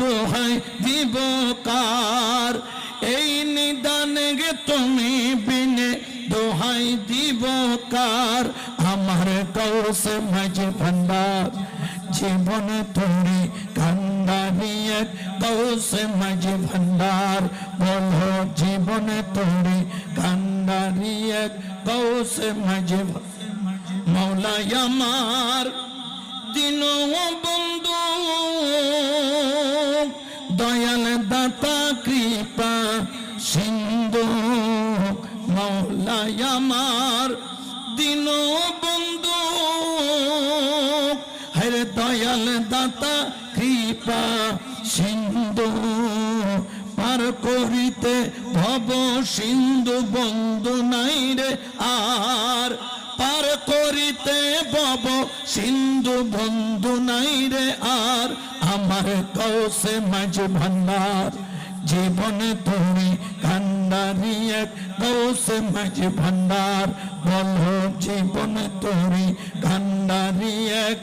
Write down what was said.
দোহাই দিব কার? এই নিদান গে তুমি বিনে দোহাই দিব কার? আমার কৌশে মাঝে ভান্ডার জীবন তুমি কান্দানিয়ত কৌশে মাঝে ভান্ডার বলো জীবন তুমি কান্দানিয়ত কৌশে মাঝে মৌলাই আমার দিন দয়াল দাতা, কৃপা, সিন্ধু মৌলাই আমার দিন বন্ধু। হরে দয়াল দাতা, কৃপা, সিন্ধু, পার করিতে ভব সিন্ধু বন্ধু নাই রে আর। করিতে বব, সিন্ধু বন্ধু নাই রে আর। আমার কৌশে মাঝ ভান্ডার, জীবনে তুমি কৌশে মাঝ ভান্ডার। বলো, জীবনে তুমি কান্ডারি এক